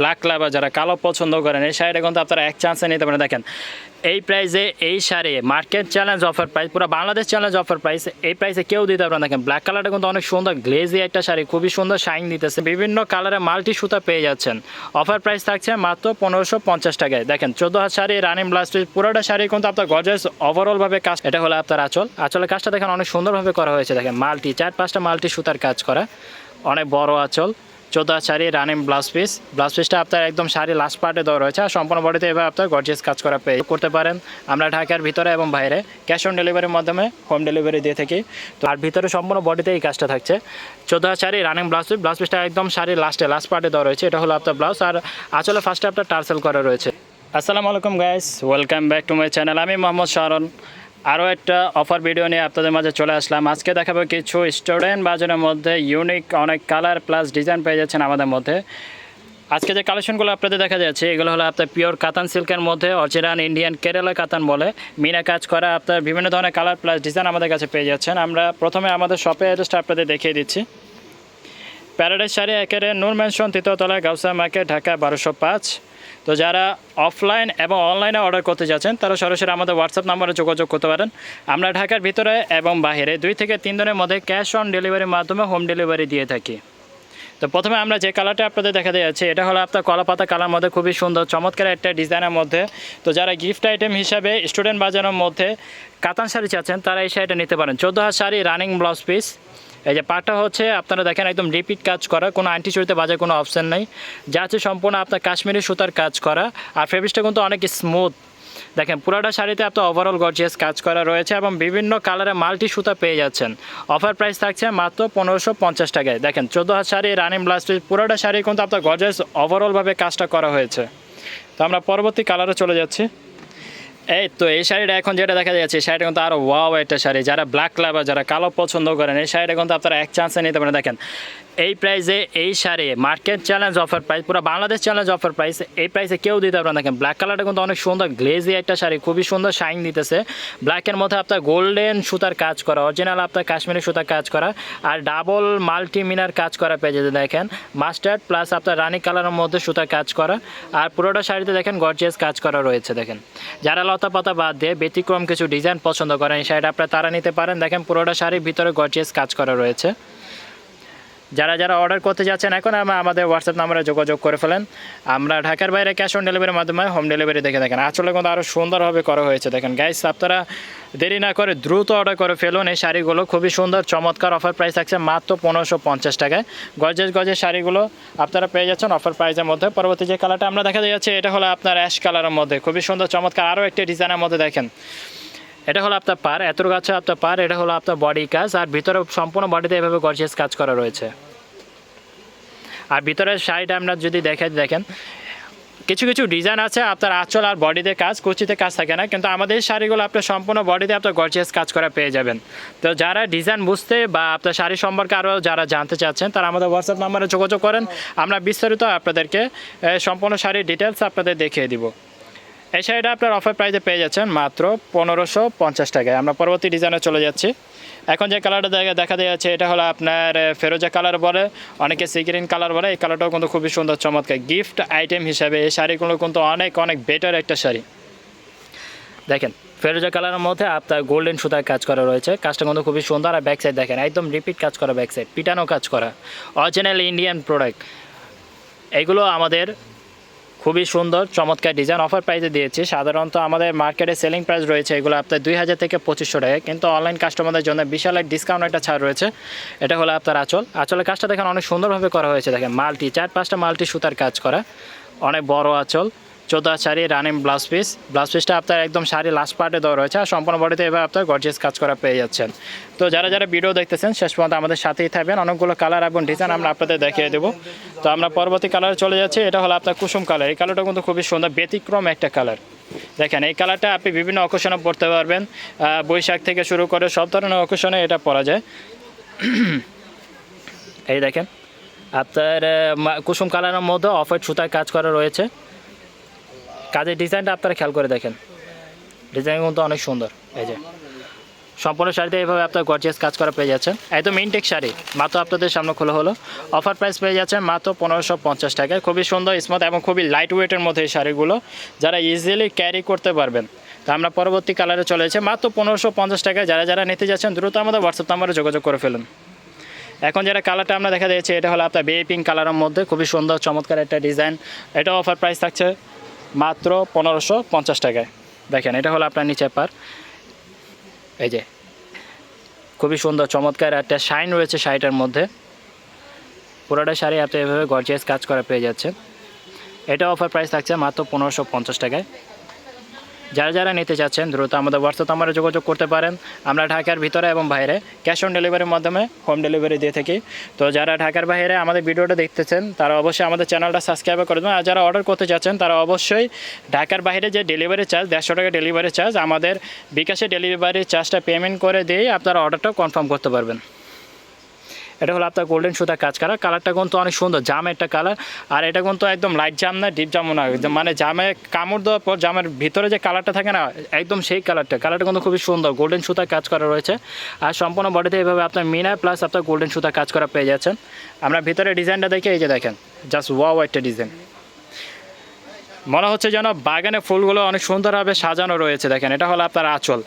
Black colour যারা কালো পছন্দ করেন, এই শাড়িটা কিন্তু আপনারা এক চান্সে নিতে পারেন। দেখেন, এই প্রাইসে এই sari market challenge offer price পুরো বাংলাদেশ চ্যালেঞ্জ অফার প্রাইস এই প্রাইসে কেউ দিতে পারবেন দেখেন ব্ল্যাক কালারটা কিন্তু অনেক সুন্দর গ্লেজি একটা শাড়ি, খুবই সুন্দর শাইন দিতেছে। বিভিন্ন কালারে মাল্টি সুতা পেয়ে যাচ্ছেন। অফার প্রাইস থাকছে মাত্র পনেরোশো পঞ্চাশ টাকায়। দেখেন, চোদ্দ হাজার শাড়ি রানিং ব্লাস্ট পুরোটা শাড়ি কিন্তু আপনার গজেস ওভারঅলভাবে কাজ এটা হলো আপনার আচল। আঁচলের কাজটা দেখেন অনেক সুন্দরভাবে করা হয়েছে। দেখেন মাল্টি চার পাঁচটা মাল্টি সুতার কাজ করা। অনেক বড় আঁচল। চোদ্দা sari running blouse piece blouse পিসটা আপনার একদম শাড়ি লাস্ট পার্টে দেওয়া রয়েছে আর সম্পূর্ণ বডিতে এবার আপনার গর্জিয়াস কাজ করা পেয়ে করতে পারেন। আমরা ঢাকার ভিতরে এবং বাইরে ক্যাশ অন ডেলিভারির মাধ্যমে হোম ডেলিভারি দিয়ে থাকি। তো আর ভিতরে সম্পূর্ণ বডিতে এই কাজটা থাকছে। চোদ্দ sari running blouse piece blouse পিসটা একদম শাড়ি লাস্টে লাস্ট পার্টে দেওয়া রয়েছে। এটা হলো আপনার ব্লাউজ আর আসলে ফার্স্টে আপনার টার্সেল করা রয়েছে। আসসালামু আলাইকুম guys welcome back to my channel আমি মোহাম্মদ শারন আরও একটা অফার ভিডিও নিয়ে আপনাদের মাঝে চলে আসলাম। আজকে দেখাবো কিছু স্টুডেন্ট বাজারের মধ্যে ইউনিক অনেক কালার প্লাস ডিজাইন পেয়ে যাচ্ছেন আমাদের মধ্যে। আজকে যে কালেকশনগুলো আপনাদের দেখা যাচ্ছে, এগুলো হলো আপনার পিওর কাতান সিল্কের মধ্যে অরিজিনাল ইন্ডিয়ান কেরালা কাতান বলে। মিনা কাজ করা আপনার বিভিন্ন ধরনের কালার প্লাস ডিজাইন আমাদের কাছে পেয়ে যাচ্ছেন। আমরা প্রথমে আমাদের শপে অ্যাড্রেসটা আপনাদের দেখিয়ে দিচ্ছি। প্যারাডাইস শাড়ি একেবারে নূর ম্যানশন তৃতীয়তলা গাউসা মার্কেট ঢাকা বারোশো পাঁচ। তো যারা অফলাইন এবং অনলাইনে অর্ডার করতে যাচ্ছেন, তারা সরাসরি আমাদের হোয়াটসঅ্যাপ নাম্বারে যোগাযোগ করতে পারেন। আমরা ঢাকার ভিতরে এবং বাইরে দুই থেকে তিন দিনের মধ্যে ক্যাশ অন ডেলিভারির মাধ্যমে হোম ডেলিভারি দিয়ে থাকি। তো প্রথমে আমরা যে কালারটা আপনাদের দেখা যাচ্ছে, এটা হলো আপনার কলা পাতা কালার মধ্যে খুবই সুন্দর, চমৎকার একটা ডিজাইনের মধ্যে। তো যারা গিফট আইটেম হিসাবে স্টুডেন্ট বাজারের মধ্যে কাতান শাড়ি চাচ্ছেন, তারা এই শাড়িটা নিতে পারেন। চোদ্দ হাজার শাড়ি রানিং ব্লাউজ পিস। এই যে পাটটা হচ্ছে, আপনারা দেখেন একদম রিপিট কাজ করা, কোনো আন্টি চুরিতে বাজার কোনো অপশান নেই। যা আছে সম্পূর্ণ আপনার কাশ্মীরি সুতার কাজ করা, আর ফেব্রিক্সটা কিন্তু অনেক স্মুথ দেখেন, পুরাটা শাড়িতে আপনার ওভারঅল গর্জিয়াস কাজ করা রয়েছে এবং বিভিন্ন কালারে মাল্টি সুতা পেয়ে যাচ্ছেন। অফার প্রাইস থাকছে মাত্র পনেরোশো পঞ্চাশ টাকায়। দেখেন, চোদ্দ হাজার শাড়ি রানিং ব্লাস্ট পুরোটা শাড়ি কিন্তু আপনার গর্জিয়াস ওভারঅলভাবে কাজটা করা হয়েছে। তো আমরা পরবর্তী কালারে চলে যাচ্ছি। এই তো এই শাড়িটা এখন যেটা দেখা যাচ্ছে শাড়িটা কিন্তু আরও ওয়াও একটা শাড়ি। যারা ব্ল্যাক লাভার যারা কালো পছন্দ করেন, এই শাড়িটা কিন্তু আপনারা এক চান্সে নিতে পারেন। দেখেন এই প্রাইসে এই sari market challenge offer price পুরো বাংলাদেশ চ্যালেঞ্জ অফার প্রাইস এই প্রাইসে কেউ দিতে পারবেন দেখেন ব্ল্যাক কালারটা কিন্তু অনেক সুন্দর গ্লেজি একটা শাড়ি, খুবই সুন্দর শাইন দিতেছে। ব্ল্যাকের মধ্যে আপনার গোল্ডেন সুতার কাজ করা অরিজিনাল আপনার কাশ্মীরি সুতার কাজ করা, আর ডাবল মাল্টি মিনার কাজ করা পেয়ে যেতে দেখেন। মাস্টার্ড প্লাস আপনার রানি কালারের মধ্যে সুতার কাজ করা, আর পুরোটা শাড়িতে দেখেন গর্জিয়াস কাজ করা রয়েছে, দেখেন। যারা লতা পাতা বাদ দিয়ে ব্যতিক্রম কিছু ডিজাইন পছন্দ করেন, এই শাড়িটা আপনারা তারা নিতে পারেন। দেখেন, পুরোটা শাড়ির ভিতরে গর্জিয়াস কাজ করা রয়েছে। যারা যারা অর্ডার করতে যাচ্ছেন, এখন আমাদের হোয়াটসঅ্যাপ নাম্বারে যোগাযোগ করে ফেলেন। আমরা ঢাকার বাইরে ক্যাশ অন ডেলিভারির মাধ্যমে হোম ডেলিভারি দেখে দেখেন আসলে কিন্তু আরও সুন্দরভাবে করা হয়েছে। দেখেন গাইস আপনারা দেরি না করে দ্রুত অর্ডার করে ফেলুন। এই শাড়িগুলো খুবই সুন্দর, চমৎকার অফার প্রাইস থাকছে মাত্র পনেরোশো পঞ্চাশ টাকায়। গজেস গজের শাড়িগুলো আপনারা পেয়ে যাচ্ছেন অফার প্রাইসের মধ্যে। পরবর্তী যে কালারটা আমরা দেখা যাচ্ছে, এটা হলো আপনার অ্যাশ কালারের মধ্যে। খুবই সুন্দর, চমৎকার আরও একটি ডিজাইনের মধ্যে দেখেন। এটা হলো আপনার পার এত গাছে আপনার পার, এটা হলো আপনার বডি কাজ, আর ভিতরে সম্পূর্ণ বডিতে এভাবে গর্জিয়াস কাজ করা রয়েছে। আর ভিতরের শাড়িটা আপনার যদি দেখে, দেখেন, কিছু কিছু ডিজাইন আছে আপনার আঁচল আর বডিতে কাজ, কুচিতে কাজ থাকে না, কিন্তু আমাদের শাড়িগুলো আপনার সম্পূর্ণ বডিতে আপনার গর্জিয়াস কাজ করা পেয়ে যাবেন। তো যারা ডিজাইন বুঝতে বা আপনার শাড়ি সম্পর্কে আরও যারা জানতে চাচ্ছেন, তারা আমাদের হোয়াটসঅ্যাপ নাম্বারে যোগাযোগ করেন, আমরা বিস্তারিত আপনাদেরকে সম্পূর্ণ শাড়ির ডিটেলস আপনাদের দেখিয়ে দিব। এই শাড়িটা আপনার অফার প্রাইসে পেয়ে যাচ্ছেন মাত্র পনেরোশো পঞ্চাশ টাকায়। আমরা পরবর্তী ডিজাইনে চলে যাচ্ছি। এখন যে কালারটা দেখা দেখা যাচ্ছে এটা হলো আপনার ফেরোজা কালার বলে, অনেকে সি গ্রিন কালার বলে। এই কালারটাও কিন্তু খুবই সুন্দর, চমৎকার। গিফট আইটেম হিসাবে এই শাড়িগুলো কিন্তু অনেক অনেক বেটার একটা শাড়ি। দেখেন, ফেরোজা কালারের মধ্যে আপনার গোল্ডেন সুতার কাজ করা রয়েছে। কাজটা কিন্তু খুবই সুন্দর। আর ব্যাক সাইড দেখেন, একদম রিপিট কাজ করা ব্যাক সাইড পিটানো কাজ করা। অরিজিনাল ইন্ডিয়ান প্রোডাক্ট এগুলো আমাদের খুবই সুন্দর, চমৎকার ডিজাইন অফার প্রাইসে দিয়েছি। সাধারণত আমাদের মার্কেটে সেলিং প্রাইস রয়েছে এগুলো আপনার দুই হাজার থেকে পঁচিশশো টাকা। কিন্তু অনলাইন কাস্টমারদের জন্য বিশাল এক ডিসকাউন্ট একটা ছাড় রয়েছে। এটা হলো আপনার আঁচল। আঁচলের কাজটা দেখেন অনেক সুন্দরভাবে করা হয়েছে। দেখেন মাল্টি চার পাঁচটা মাল্টি সুতার কাজ করা। অনেক বড় আঁচল। চোদ্দ sari running blouse piece blouse পিসটা আপনার একদম শাড়ি লাস্ট পার্টে দেওয়া রয়েছে আর সম্পূর্ণ বডিতে এবার আপনার গর্জিয়াস কাজ করা পেয়ে যাচ্ছেন। তো যারা যারা ভিডিও দেখতেছেন, শেষ পর্যন্ত আমাদের সাথেই থাকবেন। অনেকগুলো কালার এবং ডিজাইন আমরা আপনাদের দেখিয়ে দেবো। তো আমরা পরবর্তী কালারে চলে যাচ্ছি। এটা হলো আপনার কুসুম কালার এই কালারটা কিন্তু খুবই সুন্দর, ব্যতিক্রম একটা কালার দেখেন, এই কালারটা আপনি বিভিন্ন অকেশনে পড়তে পারবেন। বৈশাখ থেকে শুরু করে সব ধরনের অকেশনে এটা পরা যায়। এই দেখেন, আপনার কুসুম কালারের মধ্যে অফার সুতার কাজ করা রয়েছে। কাজের ডিজাইনটা আপনারা খেয়াল করে দেখেন। ডিজাইন কিন্তু অনেক সুন্দর, এই যে। সম্পূর্ণ শাড়িতে এইভাবে আপনার গর্জিয়াস কাজ করা পেয়ে যাচ্ছেন। একদম ইনটেক শাড়ি, মাত্র আপনাদের সামনে খোলা হলো। অফার প্রাইস পেয়ে যাচ্ছেন মাত্র পনেরোশো পঞ্চাশ টাকায়। খুবই সুন্দর স্মুথ এবং খুবই লাইট ওয়েটের মধ্যে এই শাড়িগুলো যারা ইজিলি ক্যারি করতে পারবেন। তো আমরা পরবর্তী কালারে চলে এসেছি মাত্র পনেরোশো পঞ্চাশ টাকায় যারা যারা নিতে যাচ্ছেন, দ্রুত আমাদের হোয়াটসঅ্যাপ নাম্বারে যোগাযোগ করে ফেলুন। এখন যেটা কালারটা আমরা দেখা দিয়েছি, এটা হলো আপনার বেবি পিঙ্ক কালারের মধ্যে। খুবই সুন্দর, চমৎকার একটা ডিজাইন এটা অফার প্রাইস থাকছে মাত্র পনেরোশো পঞ্চাশ টাকায়। দেখেন, এটা হলো আপনার নিচে পার এই যে, খুবই সুন্দর, চমৎকার একটা শাইন রয়েছে শাড়িটার মধ্যে। পুরোটা শাড়ি আপনি এভাবে গর্জিয়াস কাজ করা পেয়ে যাচ্ছেন। এটা অফার প্রাইস থাকছে মাত্র পনেরোশো পঞ্চাশ টাকায়। যারা যারা নিতে চাচ্ছেন, দ্রুত আমাদের হোয়াটসঅ্যাপ নাম্বারে যোগাযোগ করতে পারেন। আমরা ঢাকার ভিতরে এবং বাইরে ক্যাশ অন ডেলিভারির মাধ্যমে হোম ডেলিভারি দিয়ে থাকি। তো যারা ঢাকার বাইরে আমাদের ভিডিওটা দেখতেছেন, তারা অবশ্যই আমাদের চ্যানেলটা সাবস্ক্রাইব করে দেবেন। আর যারা অর্ডার করতে চাচ্ছেন তারা অবশ্যই ঢাকার বাইরে যে ডেলিভারি চার্জ দেড়শো টাকা ডেলিভারি চার্জ আমাদের বিকাশে ডেলিভারি চার্জটা পেমেন্ট করে দিয়ে আপনারা অর্ডারটা কনফার্ম করতে পারবেন। এটা হলো আপনার গোল্ডেন সুতার কাজ করা। কালারটা কিন্তু অনেক সুন্দর, জাম একটা কালার আর এটা কিন্তু একদম লাইট জাম না ডিপ জামও না। মানে জামে কামড় দেওয়ার পর জামের ভিতরে যে কালারটা থাকে না, একদম সেই কালারটা কালারটা কিন্তু খুবই সুন্দর গোল্ডেন সুতার কাজ করা রয়েছে। আর সম্পূর্ণ বডিতে এভাবে আপনার মিনা প্লাস আপনার গোল্ডেন সুতার কাজ করা পেয়ে যাচ্ছেন। আমরা ভিতরে ডিজাইনটা দেখে, এই যে দেখেন জাস্ট ওয়া একটা ডিজাইন মনে হচ্ছে যেন বাগানে ফুলগুলো অনেক সুন্দরভাবে সাজানো রয়েছে। দেখেন, এটা হলো আপনার আঁচল।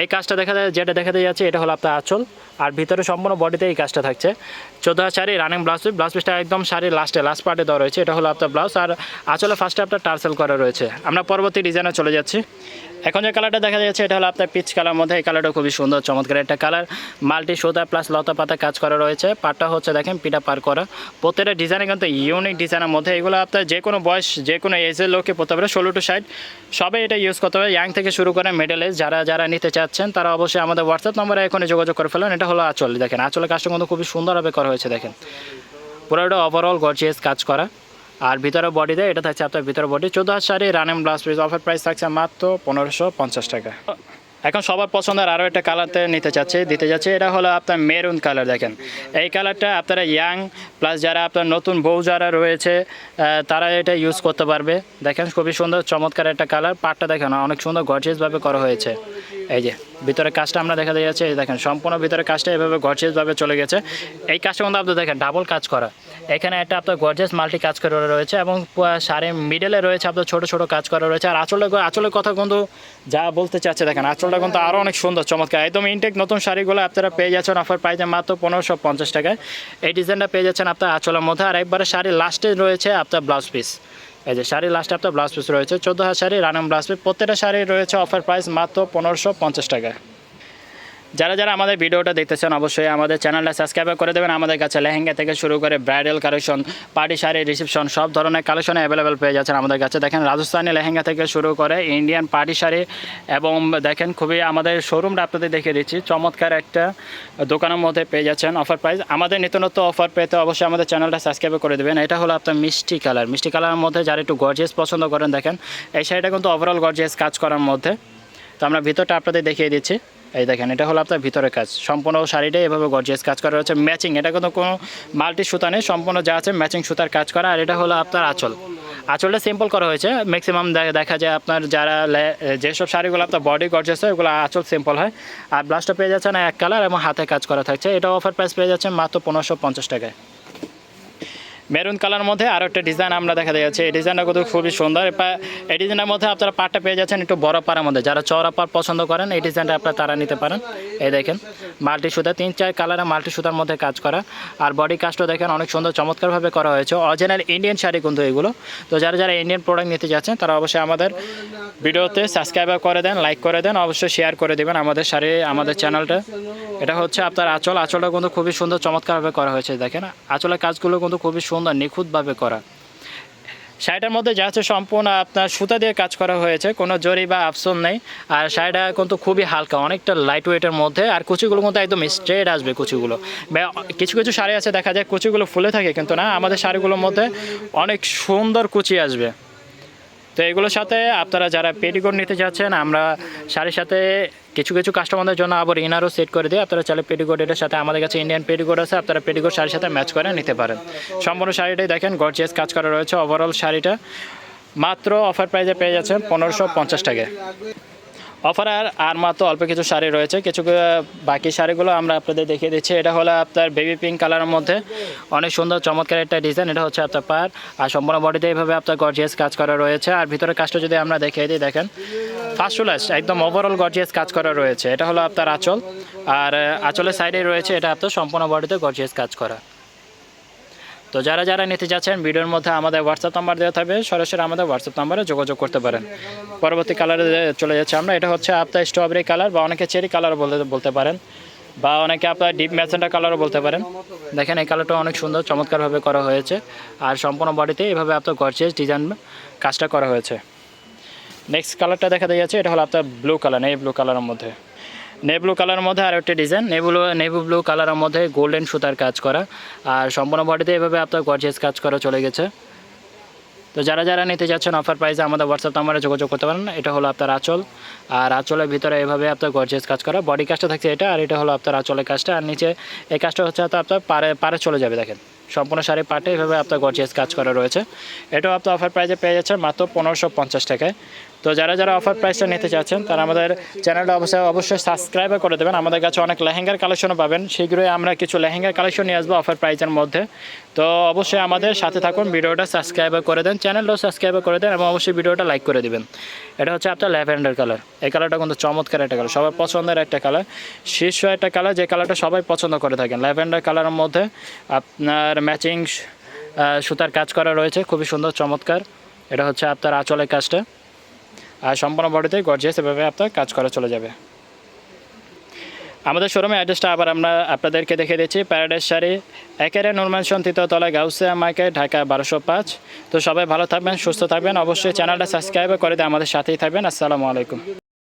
এই কাজটা দেখা যায়, যেটা দেখাতে যাচ্ছে, এটা হলো আপনার আঁচল। আর ভিতরে সম্পূর্ণ বডিতে এই কাজটা থাকছে। চোদ্দ sari running blouse piece blouse পিসটা একদম শাড়ির লাস্টে লাস্ট পার্টে দেওয়া রয়েছে। এটা হলো আপনার ব্লাউজ আর আঁচলে ফার্স্টে আপনার টার্সেল করা রয়েছে। আমরা পরবর্তী ডিজাইনে চলে যাচ্ছি। এখন যে কালারটা দেখা যাচ্ছে, এটা হলো আপনার পিচ কালার মধ্যে। এই কালারটা খুবই সুন্দর, চমৎকার একটা কালার মাল্টি সুতা প্লাস লতা পাতা কাজ করা রয়েছে। পাটটা হচ্ছে দেখেন পিটা পার করা। প্রত্যেকটা ডিজাইনে কিন্তু ইউনিক ডিজাইনের মধ্যে। এগুলো আপনার যে কোনো বয়স, যে কোনো এজের লোককে পড়তে পারে, ষোলো টু ষাট। সবাই এটা ইউজ করতে হবে ইয়াং থেকে শুরু করে মিডল এজ যারা যারা নিতে চাচ্ছেন, তারা অবশ্যই আমাদের হোয়াটসঅ্যাপ নম্বরে এখনই যোগাযোগ করে ফেলেন। এটা হলো আঁচল। দেখেন, আঁচলের কাজটা কিন্তু খুবই সুন্দরভাবে করা হয়েছে, দেখেন। পুরোটা ওভারঅল গর্জিয়াস কাজ করা। আর ভিতরে বডিতে এটা থাকছে আপনার ভিতরে বডি চোদ্দ হাজার sari running blouse piece offer price থাকছে মাত্র পনেরোশো পঞ্চাশ টাকা। এখন সবার পছন্দের আরও একটা কালারতে নিতে চাচ্ছে, দিতে যাচ্ছে এটা হলো আপনার মেরুন কালার দেখেন। এই কালারটা আপনারা ইয়াং প্লাস যারা আপনার নতুন বউ যারা রয়েছে তারা এটা ইউজ করতে পারবে। দেখেন খুবই সুন্দর, চমৎকার একটা কালার পাটটা দেখেন, অনেক সুন্দর গর্জিয়াসভাবে করা হয়েছে। এই যে, ভিতরে কাজটা আমরা দেখা যাচ্ছে, এই দেখেন, সম্পূর্ণ ভিতরে কাজটা এভাবে গর্জিয়াসভাবে চলে গেছে। এই কাজটা কিন্তু আপনি দেখেন ডাবল কাজ করা। এখানে একটা আপনার গর্জিয়াস মাল্টি কাজ করা রয়েছে এবং শাড়ি মিডলে রয়েছে আপনার ছোটো ছোটো কাজ করা রয়েছে। আর আঁচলের আঁচলের কথা কিন্তু যা বলতে চাচ্ছে দেখেন, আঁচলটা কিন্তু আরও অনেক সুন্দর, চমৎকার। একদম ইনটেক নতুন শাড়িগুলো আপনারা পেয়ে যাচ্ছেন অফার প্রাইজে মাত্র পনেরোশো পঞ্চাশ টাকায়। এই ডিজাইনটা পেয়ে যাচ্ছেন আপনার আঁচলের মধ্যে। আর একবারে শাড়ির লাস্টে রয়েছে আপনার ব্লাউজ পিস এই যে শাড়ি লাস্টে আপনার ব্লাউজ পিস রয়েছে, চোদ্দ হাজার শাড়ি রানাম ব্লাউজ পিস প্রত্যেকটা শাড়ি রয়েছে অফার প্রাইস মাত্র পনেরোশো পঞ্চাশ টাকায়। যারা যারা আমাদের ভিডিওটা দেখতেছেন অবশ্যই আমাদের চ্যানেলটা সাবস্ক্রাইব করে দেবেন। আমাদের কাছে লেহেঙ্গা থেকে শুরু করে bridal collection party sari, reception, সব ধরনের কালেকশন অ্যাভেলেবেল পেয়ে যাচ্ছেন আমাদের কাছে। দেখেন, রাজস্থানি লেহেঙ্গা থেকে শুরু করে ইন্ডিয়ান পার্টি শাড়ি এবং দেখেন, খুবই আমাদের শোরুমটা আপনাদের দেখে দিচ্ছি। চমৎকার একটা দোকানের মধ্যে পেয়ে যাচ্ছেন অফার প্রাইস আমাদের নিত্যনত্ব অফার পেতে অবশ্যই আমাদের চ্যানেলটা সাবস্ক্রাইব করে দেবেন। এটা হলো আপনার মিষ্টি কালার। মিষ্টি কালারের মধ্যে যারা একটু গর্জিয়াস পছন্দ করেন, দেখেন, এই শাড়িটা কিন্তু ওভারঅল গর্জিয়াস কাজ করার মধ্যে। তো আমরা ভিতরটা আপনাদের দেখিয়ে দিচ্ছি। এই দেখেন, এটা হলো আপনার ভিতরের কাজ। সম্পূর্ণ শাড়িটাই এভাবে গর্জিয়াস কাজ করা রয়েছে। ম্যাচিং এটা কিন্তু কোনো মাল্টি সুতা নেই, সম্পূর্ণ যা আছে ম্যাচিং সুতার কাজ করা, আর এটা হলো আপনার আঁচল। আঁচলটা সিম্পল করা হয়েছে। ম্যাক্সিমাম দেখা যায় আপনার যারা যেসব শাড়িগুলো আপনার বডি গর্জিয়াস হয়, ওগুলো আঁচল সিম্পল হয়। আর ব্লাউজটা পেয়ে যাচ্ছে না এক কালার এবং হাতে কাজ করা থাকছে। এটা অফার প্রাইস পেয়ে যাচ্ছে মাত্র পনেরোশো পঞ্চাশ টাকায়। মেরুন কালার মধ্যে আরও একটা ডিজাইন আমরা দেখা যাচ্ছে। এই ডিজাইনটা কিন্তু খুবই সুন্দর। এই ডিজাইনের মধ্যে আপনারা পাটটা পেয়ে যাচ্ছেন একটু বড় পাড়ার মধ্যে। যারা চওড়া পাড় পছন্দ করেন, এই ডিজাইনটা আপনারা তারা নিতে পারেন। এই দেখেন, মাল্টি সুতা, তিন চার কালারে মাল্টি সুতার মধ্যে কাজ করা। আর বডি কাজটা দেখেন অনেক সুন্দর চমৎকারভাবে করা হয়েছে। অরিজিনাল ইন্ডিয়ান শাড়ি কিন্তু এগুলো। তো যারা যারা ইন্ডিয়ান প্রোডাক্ট নিতে যাচ্ছেন, তারা অবশ্যই আমাদের ভিডিওতে সাবস্ক্রাইব করে দেন লাইক করে দেন, অবশ্যই শেয়ার করে দেবেন আমাদের শাড়ি, আমাদের চ্যানেলটা এটা হচ্ছে আপনার আঁচল। আঁচলটা কিন্তু খুবই সুন্দর, চমৎকারভাবে করা হয়েছে, দেখেন। আঁচলের কাজগুলো কিন্তু খুবই সুন্দর নিখুঁতভাবে করা। শাড়িটার মধ্যে যা আছে সম্পূর্ণ আপনার সুতা দিয়ে কাজ করা হয়েছে, কোনো জরি বা আফসন নেই। আর শাড়িটা কিন্তু খুবই হালকা, অনেকটা লাইট ওয়েটের মধ্যে। আর কুচিগুলো কিন্তু একদম স্ট্রেট আসবে কুচিগুলো। কিছু কিছু শাড়ি আছে, দেখা যায় কুচিগুলো ফুলে থাকে কিন্তু না, আমাদের শাড়িগুলোর মধ্যে অনেক সুন্দর কুচি আসবে। তো এগুলোর সাথে আপনারা যারা পেটিকোট নিতে চাচ্ছেন আমরা শাড়ির সাথে কিছু কিছু কাস্টমারদের জন্য আবার ইনারও সেট করে দিই। আপনারা চাইলে পেটিকোট এটার সাথে আমাদের কাছে ইন্ডিয়ান পেটিকোট আছে, আপনারা পেটিকোট শাড়ির সাথে ম্যাচ করে নিতে পারেন। সম্পূর্ণ শাড়িটাই দেখেন গর্জিয়াস কাজ করা রয়েছে ওভারঅল শাড়িটা। মাত্র অফার প্রাইজে পেয়ে যাচ্ছেন পনেরোশো পঞ্চাশ টাকায়। অফার আর আর মাত্র অল্প কিছু শাড়ি রয়েছে। কিছু বাকি শাড়িগুলো আমরা আপনাদের দেখিয়ে দিচ্ছি। এটা হলো আপনার বেবি পিঙ্ক কালারের মধ্যে। অনেক সুন্দর, চমৎকার একটা ডিজাইন এটা হচ্ছে আপনার পার। আর সম্পূর্ণ বডিতে এইভাবে আপনার গর্জিয়াস কাজ করা রয়েছে। আর ভিতরে কাজটা যদি আমরা দেখিয়ে দিই, দেখেন। ফার্স্ট লাস্ট একদম ওভারঅল গর্জিয়াস কাজ করা রয়েছে। এটা হলো আপনার আঁচল। আর, আঁচলের সাইডে রয়েছে এটা আপনার সম্পূর্ণ বডিতে গর্জিয়াস কাজ করা। তো যারা যারা নিতে যাচ্ছেন, ভিডিওর মধ্যে আমাদের হোয়াটসঅ্যাপ নাম্বার দেওয়া থাকবে। সরাসরি আমাদের হোয়াটসঅ্যাপ নাম্বারে যোগাযোগ করতে পারেন। পরবর্তী কালারে চলে যাচ্ছে আমরা। এটা হচ্ছে আপনার স্ট্রবেরি কালার বা অনেকে চেরি কালার বলতে বলতে পারেন। বা অনেকে আপনার ডিপ ম্যাজেন্টা কালারও বলতে পারেন। দেখেন, এই কালারটা অনেক সুন্দর, চমৎকারভাবে করা হয়েছে। আর সম্পূর্ণ বডিতে এভাবে আপনার গর্জিয়াস ডিজাইন কাজটা করা হয়েছে। নেক্সট কালারটা দেখা দিয়ে যাচ্ছে, এটা হলো আপনার ব্লু কালার নেই ব্লু কালারের মধ্যে। নেভি ব্লু কালারের মধ্যে আর একটা ডিজাইন নেভি নেভি ব্লু কালারের মধ্যে গোল্ডেন সুতার কাজ করা। আর সম্পূর্ণ বডিতে এভাবে আপনার গর্জিয়াস কাজ করা চলে গেছে। তো যারা যারা নিতে যাচ্ছেন অফার প্রাইসে আমাদের হোয়াটসঅ্যাপ নাম্বারে যোগাযোগ করতে পারেন, এটা হলো আপনার আঁচল। আর আঁচলের ভিতরে এভাবে আপনার গর্জিয়াস কাজ করা। বডি কাজটা থাকছে এটা আর এটা হলো আপনার আঁচলের কাজটা আর নিচে এই কাজটা হচ্ছে আপনার পারে পারে চলে যাবে, দেখেন। সম্পূর্ণ শাড়ি পাটে এভাবে আপনার গর্জিয়াস কাজ করা রয়েছে। এটাও আপনার অফার প্রাইসে পেয়ে যাচ্ছেন মাত্র পনেরোশো পঞ্চাশ টাকায়। তো যারা যারা অফার প্রাইসটা নিতে চাচ্ছেন, তারা আমাদের চ্যানেলটা অবশ্যই অবশ্যই সাবস্ক্রাইব করে দেবেন। আমাদের কাছে অনেক লেহেঙ্গার কালেকশনও পাবেন। শীঘ্রই আমরা কিছু লেহেঙ্গার কালেকশন নিয়ে আসব অফার প্রাইসের মধ্যে। তো অবশ্যই আমাদের সাথে থাকুন, ভিডিওটা সাবস্ক্রাইব করে দেন চ্যানেলটাও সাবস্ক্রাইব করে দেন এবং অবশ্যই ভিডিওটা লাইক করে দেবেন। এটা হচ্ছে আপনার ল্যাভেন্ডার কালার এই কালারটা কিন্তু চমৎকার একটা কালার সবার পছন্দের একটা কালার শীর্ষ একটা কালার যে কালারটা সবাই পছন্দ করে থাকেন। ল্যাভেন্ডার কালারের মধ্যে আপনার ম্যাচিং সুতার কাজ করা রয়েছে, খুবই সুন্দর, চমৎকার। এটা হচ্ছে আপনার আঁচলের কাজটা। আর সম্পূর্ণ বডিতে গর্জিয়াস এভাবে আপনার কাজ করা চলে যাবে। আমাদের শোরুমের অ্যাড্রেসটা আবার আমরা আপনাদেরকে দেখে দিচ্ছি। প্যারাডাইস শাড়ি একেরে নুরমানসন তৃতীয়তলা গাউসিয়া মার্কেট ঢাকা বারোশো পাঁচ। তো সবাই ভালো থাকবেন, সুস্থ থাকবেন। অবশ্যই চ্যানেলটা সাবস্ক্রাইব করে দিয়ে আমাদের সাথেই থাকবেন। আসসালামু আলাইকুম।